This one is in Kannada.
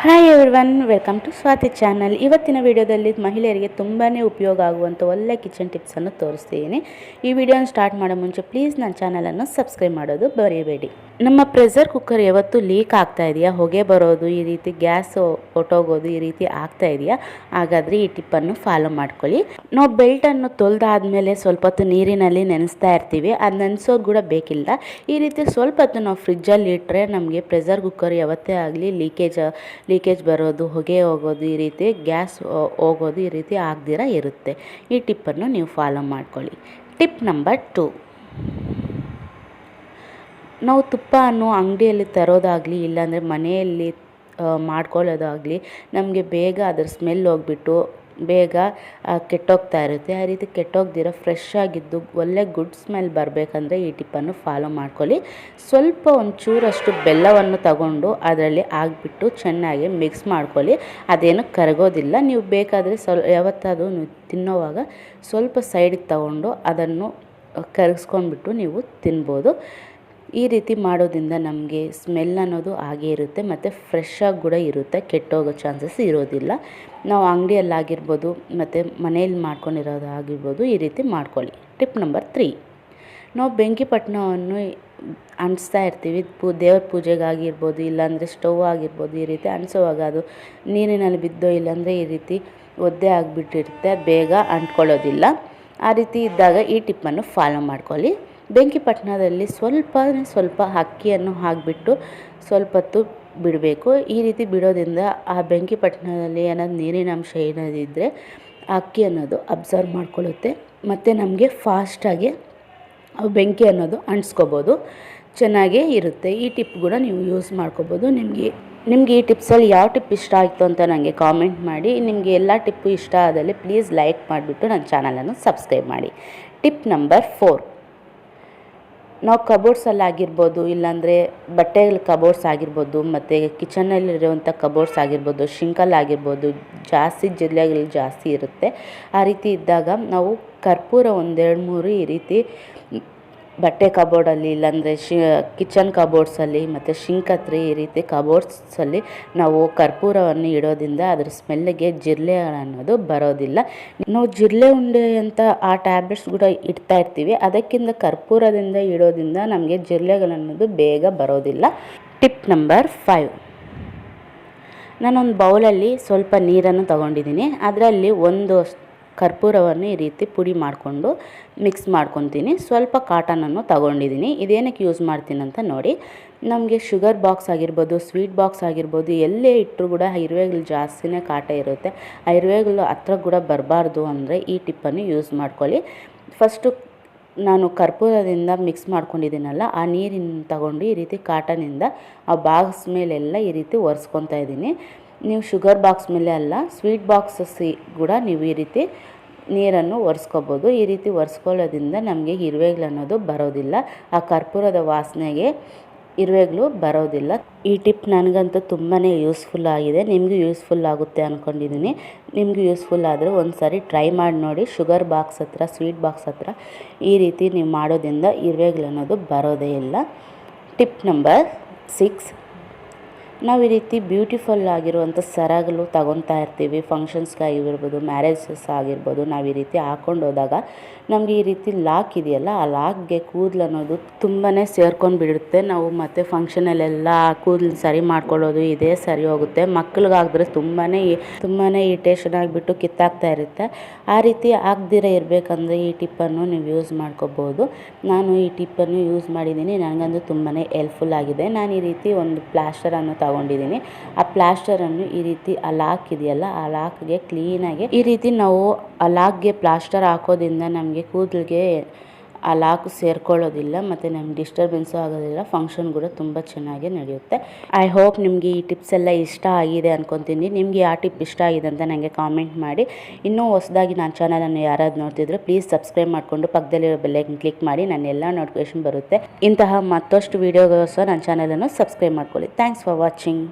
Hi everyone welcome to Swathi channel ಇವತ್ತಿನ ವಿಡಿಯೋದಲ್ಲಿ ಮಹಿಳೆಯರಿಗೆ ತುಂಬಾ ಉಪಯೋಗ ಆಗುವಂಥ ಒಳ್ಳೆ ಕಿಚನ್ ಟಿಪ್ಸನ್ನು ತೋರಿಸ್ತಿದ್ದೀನಿ ಈ ವಿಡಿಯೋನ ಸ್ಟಾರ್ಟ್ ಮಾಡೋ ಮುಂಚೆ ಪ್ಲೀಸ್ ನನ್ನ ಚಾನಲನ್ನು ಸಬ್ಸ್ಕ್ರೈಬ್ ಮಾಡೋದು ಬರೆಯಬೇಡಿ ನಮ್ಮ ಪ್ರೆಷರ್ ಕುಕ್ಕರ್ ಯಾವತ್ತು ಲೀಕ್ ಆಗ್ತಾ ಇದೆಯಾ? ಹೊಗೆ ಬರೋದು, ಈ ರೀತಿ ಗ್ಯಾಸ್ ಹೊಟ್ಟೋಗೋದು ಈ ರೀತಿ ಆಗ್ತಾ ಇದೆಯಾ? ಹಾಗಾದರೆ ಈ ಟಿಪ್ಪನ್ನು ಫಾಲೋ ಮಾಡ್ಕೊಳ್ಳಿ. ನಾವು ಬೆಲ್ಟನ್ನು ತೊಳೆದಾದ್ಮೇಲೆ ಸ್ವಲ್ಪ ಹೊತ್ತು ನೀರಿನಲ್ಲಿ ನೆನೆಸ್ತಾ ಇರ್ತೀವಿ. ಅದು ನೆನೆಸೋದು ಕೂಡ ಬೇಕಿಲ್ಲ. ಈ ರೀತಿ ಸ್ವಲ್ಪ ಹೊತ್ತು ನಾವು ಫ್ರಿಜ್ಜಲ್ಲಿ ಇಟ್ಟರೆ ನಮಗೆ ಪ್ರೆಷರ್ ಕುಕ್ಕರ್ ಯಾವತ್ತೇ ಆಗಲಿ ಲೀಕೇಜ್ ಲೀಕೇಜ್ ಬರೋದು, ಹೊಗೆ ಹೋಗೋದು ಈ ರೀತಿ ಗ್ಯಾಸ್ ಹೋಗೋದು ಈ ರೀತಿ ಆಗದಿರ ಇರುತ್ತೆ. ಈ ಟಿಪ್ಪನ್ನು ನೀವು ಫಾಲೋ ಮಾಡ್ಕೊಳ್ಳಿ. ಟಿಪ್ ನಂಬರ್ ಟು ನಾವು ತುಪ್ಪವನ್ನು ಅಂಗಡಿಯಲ್ಲಿ ತರೋದಾಗಲಿ, ಇಲ್ಲಾಂದರೆ ಮನೆಯಲ್ಲಿ ಮಾಡ್ಕೊಳ್ಳೋದಾಗಲಿ, ನಮಗೆ ಬೇಗ ಅದರ ಸ್ಮೆಲ್ ಹೋಗ್ಬಿಟ್ಟು ಬೇಗ ಕೆಟ್ಟೋಗ್ತಾ ಇರುತ್ತೆ. ಆ ರೀತಿ ಕೆಟ್ಟೋಗ್ದಿರೋ ಫ್ರೆಶ್ ಆಗಿದ್ದು ಒಳ್ಳೆ ಗುಡ್ ಸ್ಮೆಲ್ ಬರಬೇಕಂದ್ರೆ ಈ ಟಿಪ್ಪನ್ನು ಫಾಲೋ ಮಾಡ್ಕೊಳ್ಳಿ. ಸ್ವಲ್ಪ ಒಂಚೂರಷ್ಟು ಬೆಲ್ಲವನ್ನು ತಗೊಂಡು ಅದರಲ್ಲಿ ಹಾಕ್ಬಿಟ್ಟು ಚೆನ್ನಾಗಿ ಮಿಕ್ಸ್ ಮಾಡ್ಕೊಳ್ಳಿ. ಅದೇನು ಕರಗೋದಿಲ್ಲ. ನೀವು ಬೇಕಾದರೆ ಸ್ವಲ್ ಯಾವತ್ತಾದರೂ ನೀವು ತಿನ್ನೋವಾಗ ಸ್ವಲ್ಪ ಸೈಡಿಗೆ ತಗೊಂಡು ಅದನ್ನು ಕರಗಿಸ್ಕೊಂಡ್ಬಿಟ್ಟು ನೀವು ತಿನ್ಬೋದು. ಈ ರೀತಿ ಮಾಡೋದ್ರಿಂದ ನಮಗೆ ಸ್ಮೆಲ್ ಅನ್ನೋದು ಹಾಗೇ ಇರುತ್ತೆ, ಮತ್ತು ಫ್ರೆಶ್ ಆಗಿ ಕೂಡ ಇರುತ್ತೆ, ಕೆಟ್ಟೋಗೋ ಚಾನ್ಸಸ್ ಇರೋದಿಲ್ಲ. ನಾವು ಅಂಗಡಿಯಲ್ಲಾಗಿರ್ಬೋದು, ಮತ್ತು ಮನೆಯಲ್ಲಿ ಮಾಡ್ಕೊಂಡಿರೋದು ಆಗಿರ್ಬೋದು ಈ ರೀತಿ ಮಾಡ್ಕೊಳ್ಳಿ. ಟಿಪ್ ನಂಬರ್ ತ್ರೀ ನಾವು ಬೆಂಕಿಪಟ್ಟಣವನ್ನು ಅಂಟಿಸ್ತಾ ಇರ್ತೀವಿ, ಪೂ, ದೇವ್ರ ಪೂಜೆಗಾಗಿರ್ಬೋದು, ಇಲ್ಲಾಂದರೆ ಸ್ಟವ್ ಆಗಿರ್ಬೋದು ಈ ರೀತಿ ಅಂಟಿಸೋವಾಗ ಅದು ನೀರಿನಲ್ಲಿ ಬಿದ್ದೋ ಇಲ್ಲಾಂದರೆ ಈ ರೀತಿ ಒದ್ದೆ ಆಗಿಬಿಟ್ಟಿರುತ್ತೆ, ಬೇಗ ಅಂಟ್ಕೊಳ್ಳೋದಿಲ್ಲ. ಆ ರೀತಿ ಇದ್ದಾಗ ಈ ಟಿಪ್ಪನ್ನು ಫಾಲೋ ಮಾಡ್ಕೊಳ್ಳಿ. ಬೆಂಕಿ ಪಟ್ಟಣದಲ್ಲಿ ಸ್ವಲ್ಪ ಸ್ವಲ್ಪ ಅಕ್ಕಿಯನ್ನು ಹಾಕಿಬಿಟ್ಟು ಸ್ವಲ್ಪ ಹೊತ್ತು ಬಿಡಬೇಕು. ಈ ರೀತಿ ಬಿಡೋದ್ರಿಂದ ಆ ಬೆಂಕಿ ಪಟ್ಟಣದಲ್ಲಿ ಏನಾದ್ರು ನೀರಿನಂಶ ಏನಾದಿದ್ದರೆ ಅಕ್ಕಿ ಅನ್ನೋದು ಅಬ್ಸರ್ವ್ ಮಾಡ್ಕೊಳ್ಳುತ್ತೆ. ಮತ್ತು ನಮಗೆ ಫಾಸ್ಟಾಗಿ ಬೆಂಕಿ ಅನ್ನೋದು ಅಂಟಿಸ್ಕೋಬೋದು. ಚೆನ್ನಾಗೇ ಇರುತ್ತೆ. ಈ ಟಿಪ್ ಕೂಡ ನೀವು ಯೂಸ್ ಮಾಡ್ಕೋಬೋದು. ನಿಮಗೆ ನಿಮಗೆ ಈ ಟಿಪ್ಸಲ್ಲಿ ಯಾವ ಟಿಪ್ ಇಷ್ಟ ಆಯಿತು ಅಂತ ನನಗೆ ಕಾಮೆಂಟ್ ಮಾಡಿ. ನಿಮಗೆ ಎಲ್ಲ ಟಿಪ್ಪು ಇಷ್ಟ ಆದಲ್ಲಿ ಪ್ಲೀಸ್ ಲೈಕ್ ಮಾಡಿಬಿಟ್ಟು ನನ್ನ ಚಾನಲನ್ನು ಸಬ್ಸ್ಕ್ರೈಬ್ ಮಾಡಿ. ಟಿಪ್ ನಂಬರ್ ಫೋರ್ ನಾವು ಕಬೋರ್ಡ್ಸಲ್ಲಿ ಆಗಿರ್ಬೋದು, ಇಲ್ಲಾಂದರೆ ಬಟ್ಟೆಗಳ ಕಬೋರ್ಡ್ಸ್ ಆಗಿರ್ಬೋದು, ಮತ್ತು ಕಿಚನಲ್ಲಿರುವಂಥ ಕಬೋರ್ಡ್ಸ್ ಆಗಿರ್ಬೋದು ಶಿಂಕಲ್ ಆಗಿರ್ಬೋದು, ಜಾಸ್ತಿ ಜಿಲ್ಲೆಗಳು ಜಾಸ್ತಿ ಇರುತ್ತೆ. ಆ ರೀತಿ ಇದ್ದಾಗ ನಾವು ಕರ್ಪೂರ ಒಂದೆರಡು ಮೂರು ಈ ರೀತಿ ಬಟ್ಟೆ ಕಬೋರ್ಡಲ್ಲಿ ಇಲ್ಲಾಂದರೆ ಶಿ ಕಿಚನ್ ಕಬೋರ್ಡ್ಸಲ್ಲಿ ಮತ್ತು ಶಿಂಕತ್ರಿ ಈ ರೀತಿ ಕಬೋರ್ಡ್ಸಲ್ಲಿ ನಾವು ಕರ್ಪೂರವನ್ನು ಇಡೋದ್ರಿಂದ ಅದ್ರ ಸ್ಮೆಲ್ಲಿಗೆ ಜಿರ್ಲೆ ಅನ್ನೋದು ಬರೋದಿಲ್ಲ. ನಾವು ಜಿರ್ಲೆ ಉಂಡೆ ಅಂತ ಆ ಟ್ಯಾಬ್ಲೆಟ್ಸ್ ಕೂಡ ಇಡ್ತಾ ಇರ್ತೀವಿ. ಅದಕ್ಕಿಂತ ಕರ್ಪೂರದಿಂದ ಇಡೋದ್ರಿಂದ ನಮಗೆ ಜಿರಳೆಗಳನ್ನೋದು ಬೇಗ ಬರೋದಿಲ್ಲ. ಟಿಪ್ ನಂಬರ್ ಫೈವ್ ನಾನೊಂದು ಬೌಲಲ್ಲಿ ಸ್ವಲ್ಪ ನೀರನ್ನು ತಗೊಂಡಿದ್ದೀನಿ. ಅದರಲ್ಲಿ ಒಂದು ಕರ್ಪೂರವನ್ನು ಈ ರೀತಿ ಪುಡಿ ಮಾಡಿಕೊಂಡು ಮಿಕ್ಸ್ ಮಾಡ್ಕೊತೀನಿ. ಸ್ವಲ್ಪ ಕಾಟನನ್ನು ತಗೊಂಡಿದ್ದೀನಿ. ಇದೇನಕ್ಕೆ ಯೂಸ್ ಮಾಡ್ತೀನಿ ಅಂತ ನೋಡಿ, ನಮಗೆ ಶುಗರ್ ಬಾಕ್ಸ್ ಆಗಿರ್ಬೋದು ಸ್ವೀಟ್ ಬಾಕ್ಸ್ ಆಗಿರ್ಬೋದು, ಎಲ್ಲೇ ಇಟ್ಟರು ಕೂಡ ಇರುವೆಗಳು ಜಾಸ್ತಿನೇ ಕಾಟ ಇರುತ್ತೆ. ಆ ಹತ್ರ ಕೂಡ ಬರಬಾರ್ದು ಅಂದರೆ ಈ ಟಿಪ್ಪನ್ನು ಯೂಸ್ ಮಾಡ್ಕೊಳ್ಳಿ. ಫಸ್ಟು ನಾನು ಕರ್ಪೂರದಿಂದ ಮಿಕ್ಸ್ ಮಾಡ್ಕೊಂಡಿದ್ದೀನಲ್ಲ, ಆ ನೀರಿನ ತಗೊಂಡು ಈ ರೀತಿ ಕಾಟನಿಂದ ಆ ಬಾಕ್ಸ್ ಮೇಲೆಲ್ಲ ಈ ರೀತಿ ಒರೆಸ್ಕೊತಾ ಇದ್ದೀನಿ. ನೀವು ಶುಗರ್ ಬಾಕ್ಸ್ ಮೇಲೆ ಅಲ್ಲ, ಸ್ವೀಟ್ ಬಾಕ್ಸಸ್ಸಿ ಕೂಡ ನೀವು ಈ ರೀತಿ ನೀರನ್ನು ಒರೆಸ್ಕೋಬೋದು. ಈ ರೀತಿ ಒರೆಸ್ಕೊಳ್ಳೋದ್ರಿಂದ ನಮಗೆ ಇರುವೆಗಳು ಅನ್ನೋದು ಬರೋದಿಲ್ಲ. ಆ ಕರ್ಪೂರದ ವಾಸನೆಗೆ ಇರುವೆಗಳು ಬರೋದಿಲ್ಲ. ಈ ಟಿಪ್ ನನಗಂತೂ ತುಂಬಾ ಯೂಸ್ಫುಲ್ ಆಗಿದೆ. ನಿಮಗೂ ಯೂಸ್ಫುಲ್ ಆಗುತ್ತೆ ಅಂದ್ಕೊಂಡಿದ್ದೀನಿ ನಿಮಗೂ ಯೂಸ್ಫುಲ್ ಆದರೆ ಒಂದು ಸಾರಿ ಟ್ರೈ ಮಾಡಿ ನೋಡಿ. ಶುಗರ್ ಬಾಕ್ಸ್ ಹತ್ರ, ಸ್ವೀಟ್ ಬಾಕ್ಸ್ ಹತ್ರ ಈ ರೀತಿ ನೀವು ಮಾಡೋದ್ರಿಂದ ಇರುವೆಗಳು ಅನ್ನೋದು ಬರೋದೇ ಇಲ್ಲ. Tip number six. ನಾವು ಈ ರೀತಿ ಬ್ಯೂಟಿಫುಲ್ ಆಗಿರುವಂಥ ಸರಗಳು ತಗೊತಾ ಇರ್ತೀವಿ. ಫಂಕ್ಷನ್ಸ್ಗಾಗಿರ್ಬೋದು ಮ್ಯಾರೇಜಸ್ ಆಗಿರ್ಬೋದು ನಾವು ಈ ರೀತಿ ಹಾಕ್ಕೊಂಡು ಹೋದಾಗ ನಮಗೆ ಈ ರೀತಿ ಲಾಕ್ ಇದೆಯಲ್ಲ, ಆ ಲಾಕ್ಗೆ ಕೂದಲು ಅನ್ನೋದು ತುಂಬಾ ಸೇರ್ಕೊಂಡು ಬಿಡುತ್ತೆ. ನಾವು ಮತ್ತು ಫಂಕ್ಷನಲ್ಲೆಲ್ಲ ಕೂದಲು ಸರಿ ಮಾಡ್ಕೊಳ್ಳೋದು ಇದೇ ಸರಿ ಹೋಗುತ್ತೆ. ಮಕ್ಳಿಗಾದ್ರೆ ತುಂಬಾ ತುಂಬಾ ಇರಿಟೇಷನ್ ಆಗಿಬಿಟ್ಟು ಕಿತ್ತಾಗ್ತಾ ಇರುತ್ತೆ. ಆ ರೀತಿ ಆಗದಿರ ಇರಬೇಕಂದ್ರೆ ಈ ಟಿಪ್ಪನ್ನು ನೀವು ಯೂಸ್ ಮಾಡ್ಕೋಬೋದು. ನಾನು ಈ ಟಿಪ್ಪನ್ನು ಯೂಸ್ ಮಾಡಿದ್ದೀನಿ. ನನಗಂದು ತುಂಬಾ ಹೆಲ್ಪ್ಫುಲ್ ಆಗಿದೆ. ನಾನು ಈ ರೀತಿ ಒಂದು ಪ್ಲಾಸ್ಟರನ್ನು ತಗೊಂಡಿದ್ದೀನಿ. ಆ ಪ್ಲಾಸ್ಟರನ್ನು ಈ ರೀತಿ ಆ ಲಾಕ್ ಇದೆಯಲ್ಲ, ಆ ಲಾಕ್ಗೆ ಕ್ಲೀನಾಗಿ ಈ ರೀತಿ ನಾವು ಆ ಲಾಕ್ಗೆ ಪ್ಲಾಸ್ಟರ್ ಹಾಕೋದ್ರಿಂದ ನಮಗೆ ಕೂದಲಿಗೆ ಆ ಲಾಕ್ ಸೇರ್ಕೊಳ್ಳೋದಿಲ್ಲ ಮತ್ತು ನಮ್ಗೆ ಡಿಸ್ಟರ್ಬೆನ್ಸು ಆಗೋದಿಲ್ಲ ಫಂಕ್ಷನ್ ಕೂಡ ತುಂಬ ಚೆನ್ನಾಗಿ ನಡೆಯುತ್ತೆ. ಐ ಹೋಪ್ ನಿಮಗೆ ಈ ಟಿಪ್ಸ್ ಎಲ್ಲ ಇಷ್ಟ ಆಗಿದೆ ಅಂದ್ಕೊತೀನಿ ನಿಮಗೆ ಯಾವ ಟಿಪ್ ಇಷ್ಟ ಆಗಿದೆ ಅಂತ ನನಗೆ ಕಾಮೆಂಟ್ ಮಾಡಿ. ಇನ್ನೂ ಹೊಸದಾಗಿ ನನ್ನ ಚಾನಲನ್ನು ಯಾರಾದ್ರು ನೋಡ್ತಿದ್ರೆ ಪ್ಲೀಸ್ ಸಬ್ಸ್ಕ್ರೈಬ್ ಮಾಡಿಕೊಂಡು ಪಕ್ಕದಲ್ಲಿರೋ ಬೆಲ್ಲೈಕನ್ ಕ್ಲಿಕ್ ಮಾಡಿ ನನ್ನ ಎಲ್ಲ ನೋಟಿಫಿಕೇಶನ್ ಬರುತ್ತೆ. ಇಂತಹ ಮತ್ತಷ್ಟು ವೀಡಿಯೋಗೋಸ್ಕರ ನನ್ನ ಚಾನಲನ್ನು ಸಬ್ಸ್ಕ್ರೈಬ್ ಮಾಡ್ಕೊಳ್ಳಿ. Thanks for watching